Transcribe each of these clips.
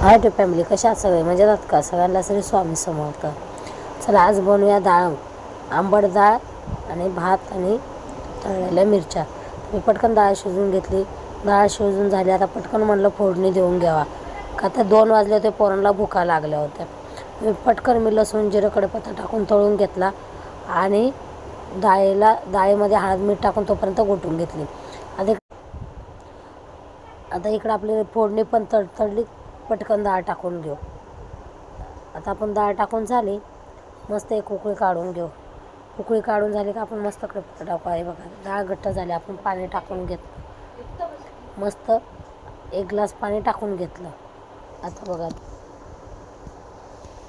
High to family कशा सगळे? म्हणजे मजेत आहात का? सगळ्यांना श्री स्वामी समर्थ चला आज बनवूया डाळ. आंबट डाळ आणि भात आणि तळलेल्या मिरच्या. मी पटकन डाळ शिजवून घेतली. डाळ शिजून झाली आता पटकन म्हणलं फोडणी देऊन घ्यावा. का तर दोन वाजले होते पोरांना भुका लागल्या होत्या. मी पटकन मी लसूण जिरं कडपत्ता टाकून तळून घेतला आणि डाळीला डाळीमध्ये हळद मीठ टाकून तोपर्यंत गोटून घेतली. आता आता इकडं आपली फोडणी पण तडतडली पटकन डाळ टाकून घेऊ. आता आपण डाळ टाकून झाली मस्त एक उकळी काढून घेऊ. उकळी काढून झाली का आपण मस्त कडे टाकू आहे बघा डाळ घट्ट झाली आपण पाणी टाकून घेतलं. मस्त एक ग्लास पाणी टाकून घेतलं. आता बघा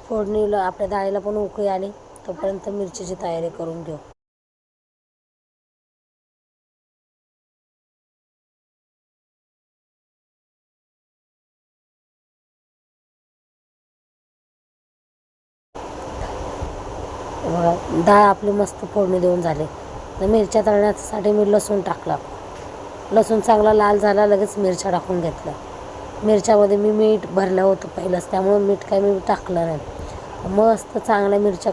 फोडणीला आपल्या डाळीला पण उकळी आली तोपर्यंत मिरचीची तयारी करून घेऊ. बघा डाळ आपली मस्त फोडणी देऊन झाली. तर मिरच्या तळण्यासाठी मी लसूण टाकला. लसूण चांगला लाल झाला लगेच मिरच्या टाकून घेतल्या. मिरच्यामध्ये मी मीठ भरलं होतं पहिलंच त्यामुळं मीठ काय मी टाकलं नाही. मस्त चांगल्या मिरच्या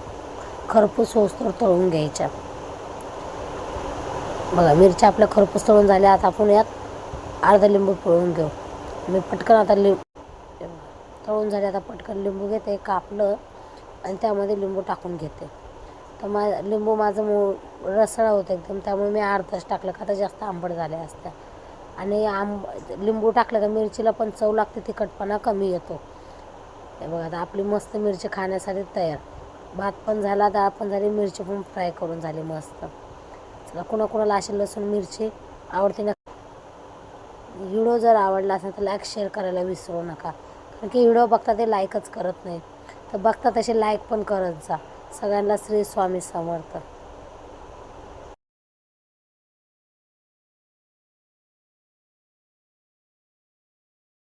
खरपूस होसतोर तळून घ्यायच्या. बघा मिरच्या आपल्या खरपूस तळून झाल्या आता आपण यात अर्धा लिंबू पिळून घेऊ. मी पटकन आता लिंब तळून झाले आता पटकन लिंबू घेते कापलं आणि त्यामध्ये लिंबू टाकून घेते. तर मा लिंबू माझं मो रसळा होतं एकदम. त्यामुळे मी अर्धाच टाकलं का तर जास्त आंबट झाल्या असत्या आणि आंब लिंबू टाकलं का मिरचीला पण चव लागते तिखटपणा कमी येतो. हे बघा आता आपली मस्त मिरची खाण्यासाठी तयार. भात पण झाला डाळ पण झाली मिरची पण फ्राय करून झाली मस्त. चला कुणाकुणाला अशी लसूण मिरची आवडते ना व्हिडिओ जर आवडला असेल तर लाईक शेअर करायला विसरू नका. कारण की व्हिडिओ बघता ते लाईकच करत नाही. तर बघता तसे लाईक पण करत जा. सगळ्यांना श्री स्वामी समर्थ.